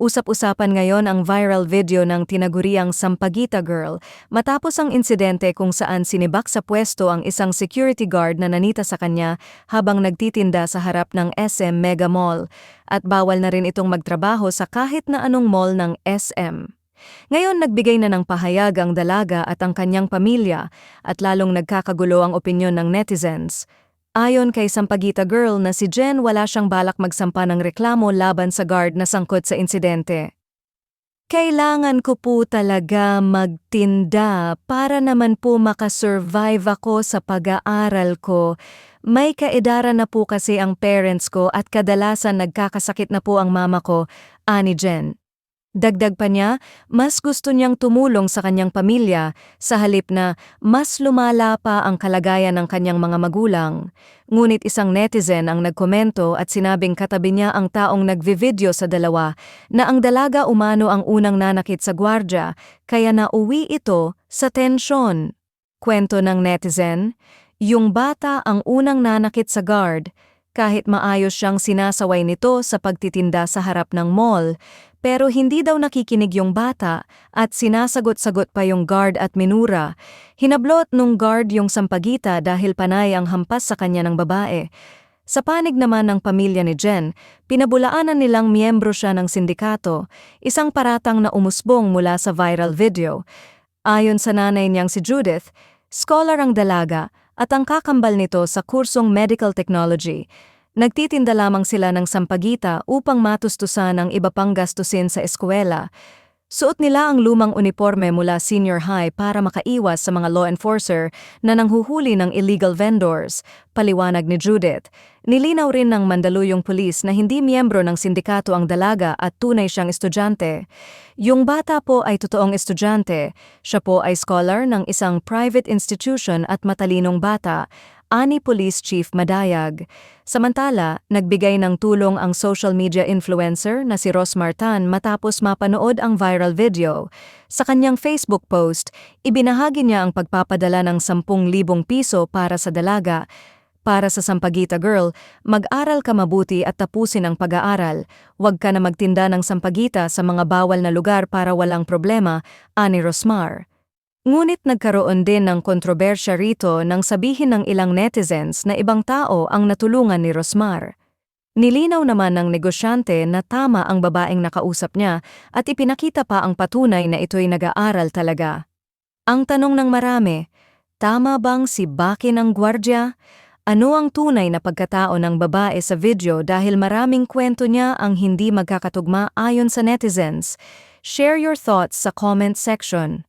Usap-usapan ngayon ang viral video ng tinaguriang Sampaguita Girl matapos ang insidente kung saan sinibak sa pwesto ang isang security guard na nanita sa kanya habang nagtitinda sa harap ng SM Mega Mall at bawal na rin itong magtrabaho sa kahit na anong mall ng SM. Ngayon nagbigay na ng pahayag ang dalaga at ang kanyang pamilya at lalong nagkakagulo ang opinyon ng netizens. Ayon kay Sampaguita Girl na si Jen wala siyang balak magsampa ng reklamo laban sa guard na sangkot sa insidente. Kailangan ko po talaga magtinda para naman po makasurvive ako sa pag-aaral ko. May kaedaran na po kasi ang parents ko at kadalasan nagkakasakit na po ang mama ko, ani Jen. Dagdag pa niya, mas gusto niyang tumulong sa kanyang pamilya sa halip na mas lumala pa ang kalagayan ng kanyang mga magulang. Ngunit isang netizen ang nagkomento at sinabing katabi niya ang taong nagvivideo sa dalawa na ang dalaga umano ang unang nanakit sa gwardya kaya nauwi ito sa tensyon. Kwento ng netizen, yung bata ang unang nanakit sa guard kahit maayos siyang sinasaway nito sa pagtitinda sa harap ng mall, pero hindi daw nakikinig yung bata at sinasagot-sagot pa yung guard at minura. Hinablot nung guard yung sampagita dahil panay ang hampas sa kanya ng babae. Sa panig naman ng pamilya ni Jen, pinabulaanan nilang miyembro siya ng sindikato, isang paratang na umusbong mula sa viral video. Ayon sa nanay niyang si Judith, scholar ang dalaga at ang kakambal nito sa kursong medical technology. Nagtitinda lamang sila ng sampagita upang matustusan ang iba pang gastusin sa eskwela. Suot nila ang lumang uniforme mula senior high para makaiwas sa mga law enforcer na nanghuhuli ng illegal vendors, paliwanag ni Judith. Nilinaw rin ng Mandaluyong Police na hindi miyembro ng sindikato ang dalaga at tunay siyang estudyante. Yung bata po ay totoong estudyante. Siya po ay scholar ng isang private institution at matalinong bata ani Police Chief Madayag. Samantala, nagbigay ng tulong ang social media influencer na si Ros Martan matapos mapanood ang viral video. Sa kanyang Facebook post, ibinahagi niya ang pagpapadala ng 10,000 piso para sa dalaga. Para sa Sampagita Girl, mag-aral ka mabuti at tapusin ang pag-aaral. Huwag ka na magtinda ng sampagita sa mga bawal na lugar para walang problema, ani Rosmar. Ngunit nagkaroon din ng kontrobersya rito nang sabihin ng ilang netizens na ibang tao ang natulungan ni Rosmar. Nilinaw naman ng negosyante na tama ang babaeng nakausap niya at ipinakita pa ang patunay na ito'y nag-aaral talaga. Ang tanong ng marami, tama bang si Baki ng gwardya? Ano ang tunay na pagkatao ng babae sa video dahil maraming kwento niya ang hindi magkakatugma ayon sa netizens? Share your thoughts sa comment section.